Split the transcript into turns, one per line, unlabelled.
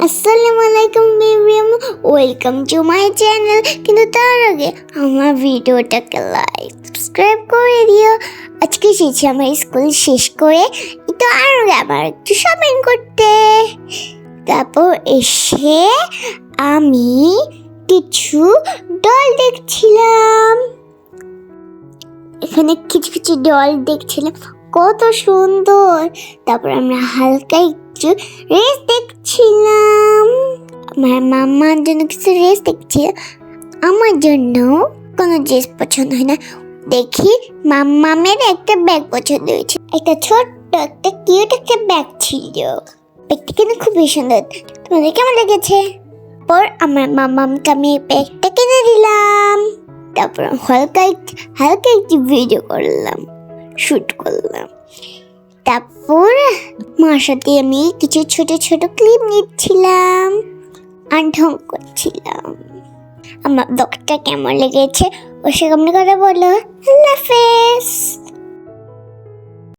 আসসালামু আলাইকুম বেবিয়াম ওয়েলকাম টু মাই চ্যানেল কিন্তু তার আগে আমার ভিডিওটাকে লাইক সাবস্ক্রাইব করে দিও আজকে এসেছি আমার স্কুল শেষ করে তো আর আবার একটু শপিং করতে তারপর এসে আমি কিছু ডল দেখছিলাম এখানে কিছু কিছু ডল দেখছিলাম কত সুন্দর তারপর আমরা হালকা একটু রেস দেখছিলাম আমার মামার জন্য কিছু রেস দেখছি আমার জন্য কোনো ড্রেস পছন্দ হয় না দেখি মাম্মামের একটা ব্যাগ পছন্দ হয়েছে একটা ছোট্ট একটা কিউট একটা ব্যাগ ছিল ব্যাগটা কিন্তু খুবই সুন্দর তোমাদের কেমন লেগেছে পর আমার মামামকে আমি ব্যাগটা কিনে দিলাম তারপর হালকা একটু হালকা একটু ভিডিও করলাম শ্যুট করলাম তারপর মার সাথে আমি কিছু ছোট ছোট ক্লিপ নিচ্ছিলাম আর করছিলাম। আমার ব্লগটা কেমন লেগেছে? ও সেরকম কথা বলো। আল্লাহ হাফেজ।